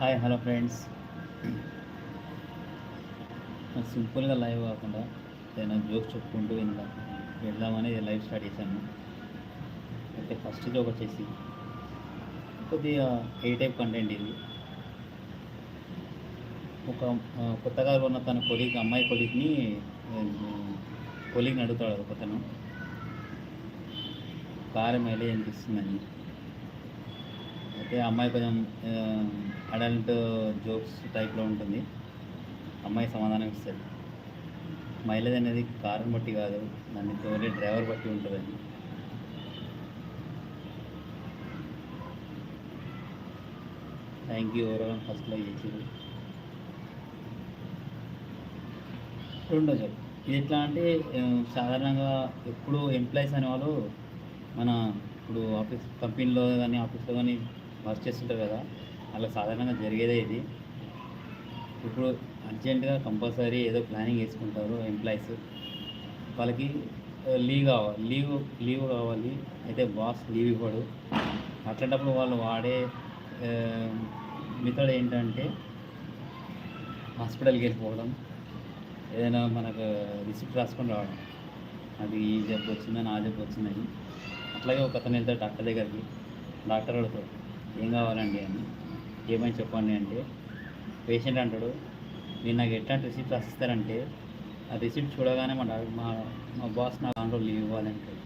Hi hello friends సింపుల్గా live కాకుండా ఏదైనా జోక్స్ చెప్పుకుంటూ ఇందా వెళ్దామని లైవ్ స్టార్ట్ చేశాను. అయితే ఫస్ట్ జోక్ వచ్చేసి కొద్దిగా ఏ టైప్ కంటెంట్ ఇది. ఒక కొత్తగా ఉన్న తన కొలీగ్ అమ్మాయి కొలీగ్ని కొలీగ్ని అడుగుతాడు ఒక అతను. కారు మైలేజ్ అనిపిస్తుందని అయితే అమ్మాయి కొంచెం అడల్ట్ జోక్స్ టైప్లో ఉంటుంది. అమ్మాయి సమాధానం ఇస్తుంది. మైలేజ్ అనేది కారుని బట్టి కాదు దాన్ని తోలే డ్రైవర్ బట్టి ఉంటుందండి థ్యాంక్ యూ ఓవరాల్ ఫస్ట్లో చేసారు రెండో సార్ ఇది ఎట్లా అంటే సాధారణంగా ఎప్పుడు ఎంప్లాయీస్ అనేవాళ్ళు మన ఇప్పుడు ఆఫీస్ కంపెనీలో కానీ ఆఫీస్లో కానీ వర్క్ చేస్తుంటారు కదా అలా సాధారణంగా జరిగేదే ఇది. ఇప్పుడు అర్జెంటుగా కంపల్సరీ ఏదో ప్లానింగ్ వేసుకుంటారు ఎంప్లాయీస్. వాళ్ళకి లీవ్ కావాలి లీవ్ లీవ్ కావాలి. అయితే బాస్ లీవ్ ఇవ్వడు. అట్లాంటప్పుడు వాళ్ళు వాడే మెథడ్ ఏంటంటే హాస్పిటల్కి వెళ్ళిపోవడం. ఏదైనా మనకు రిసిప్ట్ రాసుకొని రావడం. అది ఈ జబ్బు వచ్చిందని ఆ జబ్బు వచ్చిందని అట్లాగే ఒక అతను వెళ్తాడు డాక్టర్ దగ్గరికి. డాక్టర్ అడుగుతాడు ఏం కావాలండి అని. ఏమని చెప్పండి అంటే పేషెంట్ అంటాడు నేను నాకు ఎట్లాంటి రిసిప్ట్ రాసిస్తారంటే ఆ రిసిప్ట్ చూడగానే మా మా మా బాస్ నాకు దాంట్లో లీవ్ ఇవ్వాలంటాడు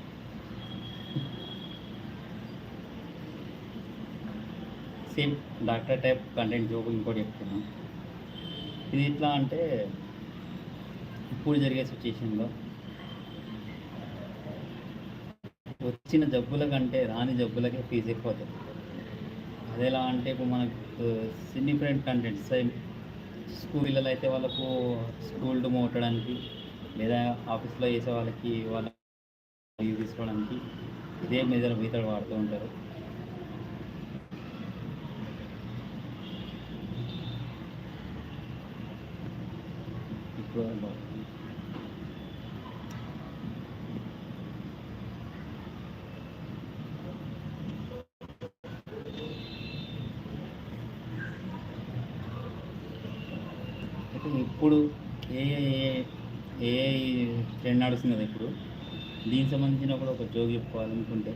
సేమ్ డాక్టర్ టైప్ కంటెంట్ జోబు ఇంకోటి చెప్తున్నాను ఇది ఎట్లా అంటే ఇప్పుడు జరిగే సిచ్యుయేషన్లో వచ్చిన జబ్బుల కంటే రాని జబ్బులకే ఫీజు ఎక్కువ అవుతుంది అది ఎలా అంటే ఇప్పుడు మనకు సిగ్నిఫికెంట్ కంటెంట్స్ స్కూల్ పిల్లలు అయితే వాళ్ళకు స్కూల్ డూమ్ కొట్టడానికి లేదా ఆఫీస్లో చేసే వాళ్ళకి వాళ్ళ లీవ్ తీసుకోవడానికి ఇదే మెజర్ మెథడ్ వాడుతూ ఉంటారు. ఇప్పుడు అయితే ఇప్పుడు ఏ ఏ ట్రెండ్ నడుస్తుంది కదా ఇప్పుడు. దీనికి సంబంధించిన కూడా ఒక జోక్ చెప్పుకోవాలనుకుంటే.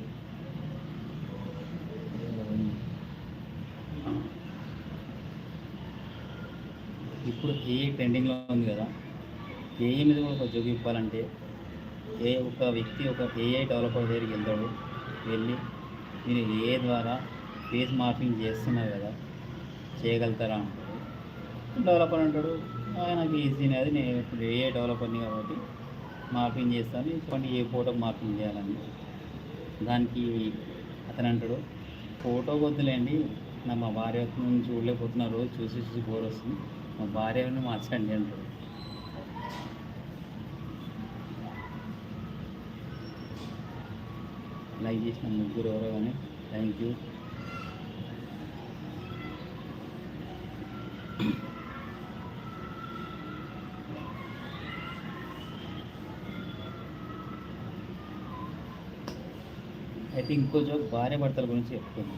ఇప్పుడు ఏ ట్రెండింగ్లో ఉంది కదా. ఏఐ మీద కూడా ఒక జోక్ చెప్పాలంటే ఏ ఒక వ్యక్తి ఒక ఏఐ డెవలపర్ దగ్గరికి వెళ్తాడు వెళ్ళి మీరు ఏ ద్వారా ఫేస్ మార్పింగ్ చేస్తున్నారు కదా చేయగలుగుతారా అంటాడు. డెవలపర్ అంటాడు నాకు ఈజీ అది నేను ఇప్పుడు ఏఐ డెవలపర్ని కాబట్టి మార్పింగ్ చేస్తాను. చెప్పండి ఏ ఫోటో మార్పింగ్ చేయాలని. దానికి అతను అంటాడు ఫోటో వద్దులేండి. నా మా భార్య నుంచి చూడలేకపోతున్నా రోజు చూసి చూసి బోర్ వస్తుంది. మా భార్యని మార్చండి అంటాడు. లైక్ చేసిన ముగ్గురు ఎవరో కానీ థ్యాంక్ యూ అయితే ఇంకో జోక్ భార్య భర్తల గురించి చెప్తుంది.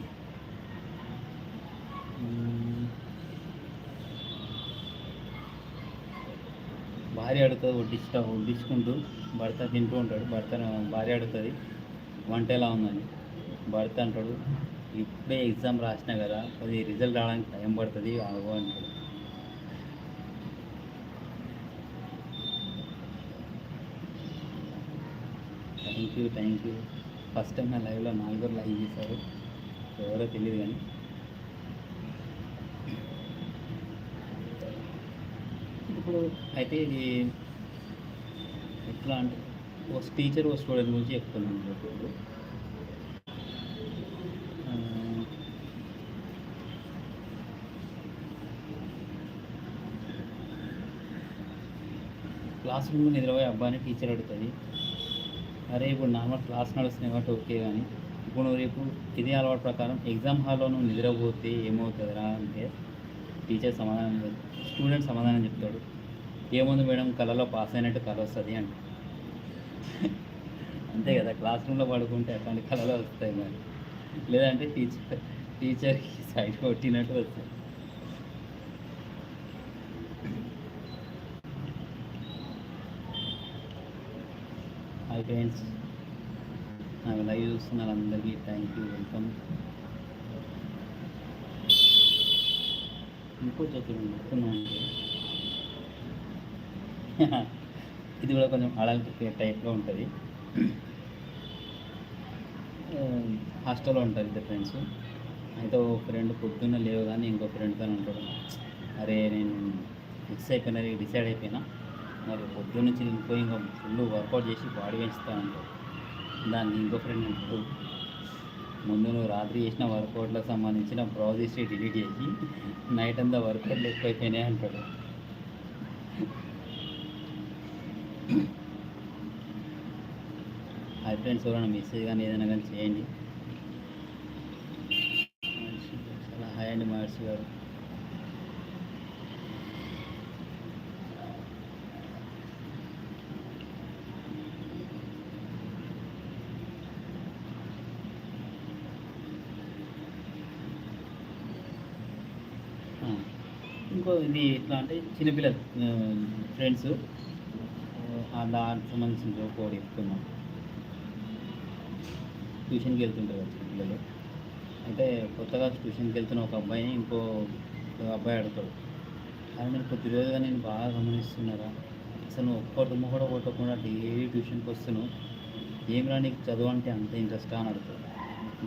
భార్య అడుగుతుంది వడ్డిస్తా వడ్డించుకుంటూ భర్త తింటూ ఉంటాడు భర్త భార్య అడుగుతుంది వంట ఎలా ఉందని. భర్త అంటాడు ఇప్పుడే ఎగ్జామ్ రాసినా కదా అది రిజల్ట్ రావడానికి టైం పడుతుంది ఆగో అంటాడు. Thank you thank you first time నా లైవ్లో నాలుగురు లైవ్ చేశారు ఎవరో తెలియదు కానీ. ఇప్పుడు అయితే ఇది ఎట్లా అంటే ఒక టీచర్ ఒక స్టూడెంట్ గురించి చెప్తున్నాను ఇప్పుడు. క్లాస్ రూమ్లో నిద్రపోయే అబ్బాయిని టీచర్ అడుగుతుంది అరే ఇప్పుడు నార్మల్ క్లాస్ నడుస్తున్నాయి కాబట్టి ఓకే కానీ ఇప్పుడు నువ్వు రేపు ఇదే అలవాటు ప్రకారం ఎగ్జామ్ హాల్లో నువ్వు నిద్రపోతే ఏమవుతుందిరా అంటే టీచర్ సమాధానం స్టూడెంట్ సమాధానం చెప్తాడు. ఏముంది మేడం కళలో పాస్ అయినట్టు కళ వస్తుంది అంట. అంతే కదా క్లాస్ రూమ్లో పడుకుంటే అట్లాంటి కళలు వస్తాయి మరి. లేదంటే టీచర్ టీచర్కి సైడ్ కొట్టినట్టు వస్తాయి హాయ్ ఫ్రెండ్స్ నాకు లైవ్ చూస్తున్న వాళ్ళందరికీ థ్యాంక్ యూ వెల్కమ్ ఇంకో చేతులు మొత్తం ఇది కూడా కొంచెం అడల్ట్ టైప్లో ఉంటుంది. Um, హాస్టల్లో ఉంటారు ఇద్దరు ఫ్రెండ్స్. అయితే ఒక ఫ్రెండ్ పొద్దున్న లేవు కానీ ఇంకో ఫ్రెండ్తో ఉంటాడు. అరే నేను ఫిక్స్ అయిపోయినా డిసైడ్ అయిపోయినా. మరి పొద్దున్న నుంచి ఇంకో ఇంకా ఫుల్ వర్కౌట్ చేసి బాడీ పెంచుతూ ఉంటాడు దాన్ని ఇంకో ఫ్రెండ్ అంటాడు ముందు నువ్వు రాత్రి చేసిన వర్కౌట్లకు సంబంధించిన బ్రౌజ్ హిస్టరీ డిలీట్ చేసి నైట్ అంతా వర్కౌట్లు ఎక్కువైపోయినాయి అంటాడు. హై ఫ్రెండ్స్ ఎవరైనా మెసేజ్ కానీ ఏదైనా కానీ చేయండి. చాలా హాయ్ అండి మహర్షి గారు. ఇది ఎట్లా అంటే చిన్నపిల్లలు ఫ్రెండ్స్ దానికి సంబంధించిన జోక్ ఒకటి చెప్తున్నాం ట్యూషన్కి వెళ్తుంటారు కదా పిల్లలు అయితే కొత్తగా ట్యూషన్కి వెళ్తున్న ఒక అబ్బాయిని ఇంకో అబ్బాయి అడుగుతాడు. అది నేను కొద్ది రోజుగా నేను బాగా గమనిస్తున్నారా? అసలు నువ్వు ఒక్క డుమ్మ కూడా కొట్టకుండా డైలీ ట్యూషన్కి వస్తున్నావు. ఏం రా నీకు చదువు అంటే అంత ఇంట్రెస్ట్ అని అడుగుతాడు.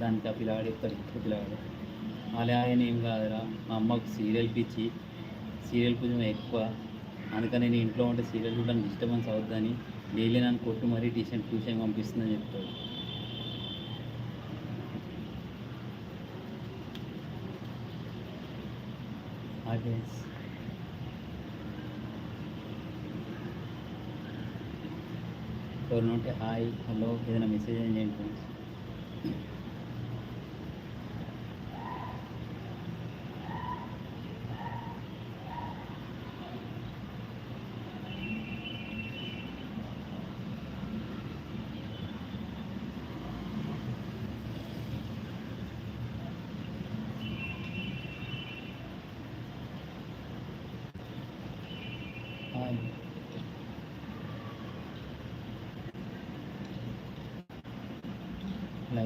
దానికి ఆ పిల్లగాడు చెప్తాడు ఇంకో పిల్లగాడు అలా ఆయన ఏం కాదురా. మా అమ్మకు సీరియల్ పిచ్చి. సీరియల్ కొంచెం ఎక్కువ. అందుకని నేను ఇంట్లో ఉంటే సీరియల్ చూడడానికి డిస్టర్బెన్స్ అవుద్దని డైలీ నన్ను కొట్టు మరీ ట్యూషన్ ట్యూషన్ పంపిస్తుందని చెప్తాడు. ఆడియన్స్ ఎవరైనా ఉంటే హాయ్ హలో ఏదైనా మెసేజ్ ఏం చేయండి ఫ్రెండ్స్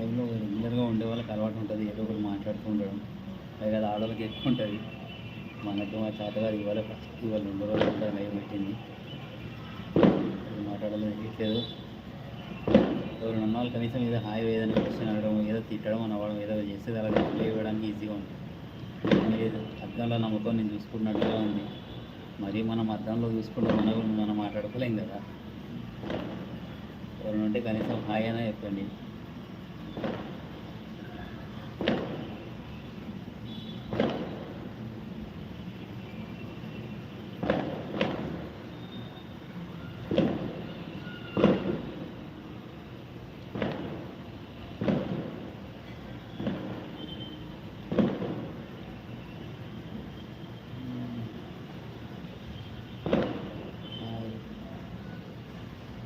లైవ్లో రెగ్యులర్గా ఉండే వాళ్ళకి అలవాటు ఉంటుంది ఏదో ఒకటి మాట్లాడుతూ ఉండడం. పైగా అది ఆడవాళ్ళకి ఎక్కువ ఉంటుంది. మనకు మా తాతగారు ఇవాళ ఫస్ట్ ఇవాళ రెండు రోజులు కూడా నయం పెట్టింది. మాట్లాడడం లేదు ఎవరు ఉన్న వాళ్ళు కనీసం ఏదో హాయి ఏదైనా క్వశ్చన్ అడగడం ఏదో తిట్టడం అవ్వడం ఏదో చేస్తే అలా రిప్లై ఇవ్వడానికి ఈజీగా ఉంటుంది లేదు అద్దంలో నమ్మకం నేను చూసుకున్నట్టుగా ఉంది. మరి మనం అద్దంలో చూసుకుంటే మన మనం మాట్లాడుకోలేం కదా. ఎవరు ఉంటే కనీసం హాయ్ అయినా చెప్పండి.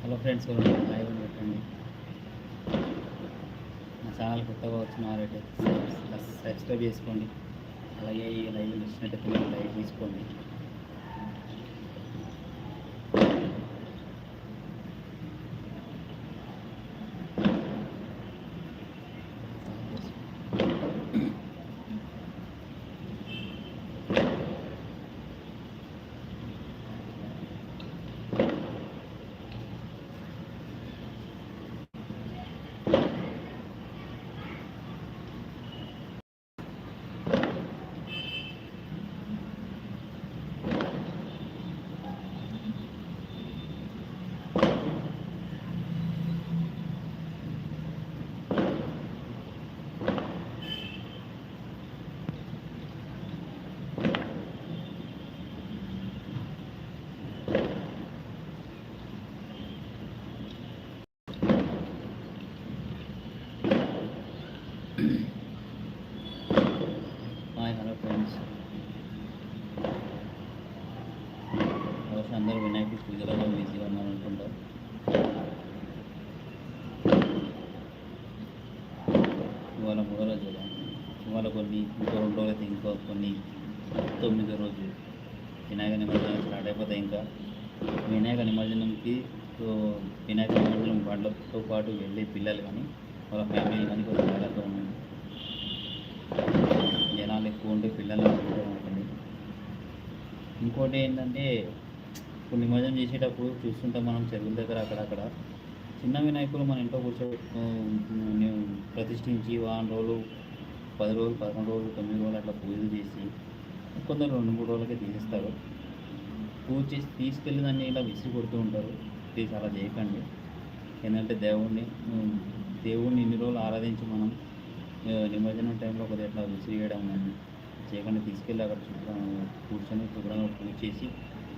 హలో ఫ్రెండ్స్ ఎవరైనా హాయ్ అని పెట్టండి నా ఛానల్ కొత్తగా వచ్చిన వారైతే సబ్స్క్రైబ్ చేసుకోండి. అలాగే ఈ లైవ్ వచ్చినట్టయితే మీరు లైక్ తీసుకోండి హాయ్ హలో ఫ్రెండ్స్ బహుశా అందరూ వినాయకుడి పూజలలో బిజీగా ఉన్నారు ఇవాళ మూడో రోజు కదా ఇవాళ కొన్ని ఇంకో రెండు రోజులు అయితే ఇంకో కొన్ని తొమ్మిదో రోజు వినాయక నిమజ్జనం స్టార్ట్ అయిపోతాయి ఇంకా. వినాయక నిమజ్జనంకి వినాయక నిమజ్జనం బండ్లతో పాటు వెళ్ళే పిల్లలు కానీ వాళ్ళ ఫ్యామిలీ కానీ కొంచెం జాగ్రత్తగా ఉండండి జనాలు ఎక్కువ ఉంటే పిల్లలు ఉంటుంది ఇంకోటి ఏంటంటే ఇప్పుడు నిమజ్జనం చేసేటప్పుడు చూస్తుంటాం మనం చెరువుల దగ్గర అక్కడక్కడ. చిన్న వినాయకులు మన ఇంట్లో కూర్చో నేను ప్రతిష్ఠించి వారం రోజులు పది రోజులు పదకొండు రోజులు తొమ్మిది రోజులు అట్లా పూజలు చేసి కొందరు రెండు మూడు రోజులకే తీసేస్తారు. పూజ చేసి తీసుకెళ్ళి దాన్ని ఇలా విసిరి కొడుతూ ఉంటారు. ప్లీజ్ అలా చేయకండి. ఏంటంటే దేవుణ్ణి దేవుణ్ణి ఇన్ని రోజులు ఆరాధించి మనం నిమజ్జనం టైంలో కొద్దిగా ఇట్లా విసిరియడం కానీ చేయకుండా తీసుకెళ్ళి అక్కడ కూర్చొని శుభ్రంగా పూజ చేసి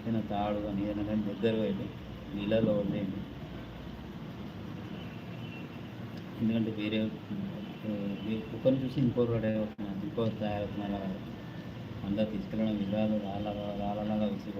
ఏదైనా తాడు కానీ ఏదైనా కానీ దగ్గరగా వెళ్ళి నీళ్ళలో వదిలేయండి ఎందుకంటే వేరే ఒకరిని చూసి ఇంకోరు రెడీ అవుతున్నారు ఇంకోరు తయారవుతున్నారు అందరు తీసుకెళ్ళడం విధాలు రాళ్ళ రాళ్ళలాగా విసిరి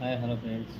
కొట్టడం హాయ్ హలో ఫ్రెండ్స్